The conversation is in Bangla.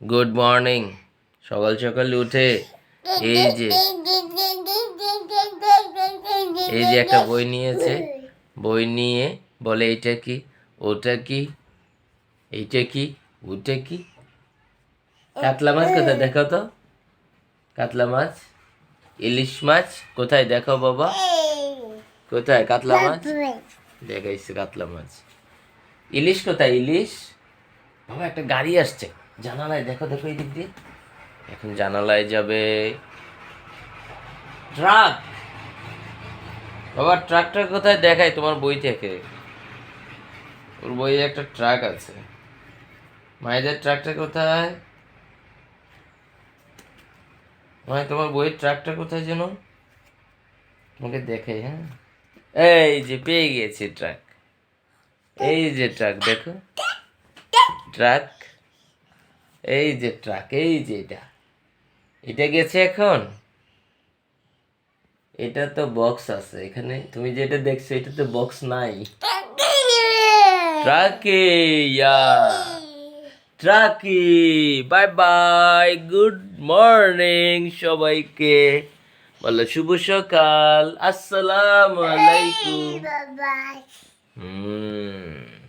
গুড মর্নিং সকাল সকাল উঠে এই যে এই যে একটা বই নিয়েছে। বই নিয়ে বলে, এইটা কি? ওটা কি? এইটা কি? ওটা কি? কাতলা মাছ কোথায়? দেখো তো। কাতলা মাছ। ইলিশ মাছ? কোথায়? দেখো বাবা। কোথায়? কাতলা মাছ? দেখাইছে কাতলা মাছ। ইলিশ কোথায়? ইলিশ? বাবা, একটা গাড়ি আসছে। জানালায় দেখো দেখো এই দিক দিয়ে। এখন জানালায় যাবে। ট্রাক! বাবা ট্রাকটা কোথায় দেখায় তোমার বই থেকে? ওর বইয়ে একটা ট্রাক আছে। মায়েদের ট্রাকটা কোথায়? মানে তোমার বইয়ের ট্রাকটা কোথায় যেন? তোমাকে দেখে হ্যাঁ? এই যে পেয়ে গিয়েছি ট্রাক। এই যে ট্রাক দেখো। ট্রাক এই যে ট্রাক এই যে এটা। এটা গেছে এখন? এটা তো বক্স আছে এখানে তুমি যেটা দেখছ এটা তো বক্স নাই। ট্রাকে ইয়া। ট্রাকি বাই বাই গুড মর্নিং সবাইকে। বলো শুভ সকাল আসসালাম আলাইকুম। হুম।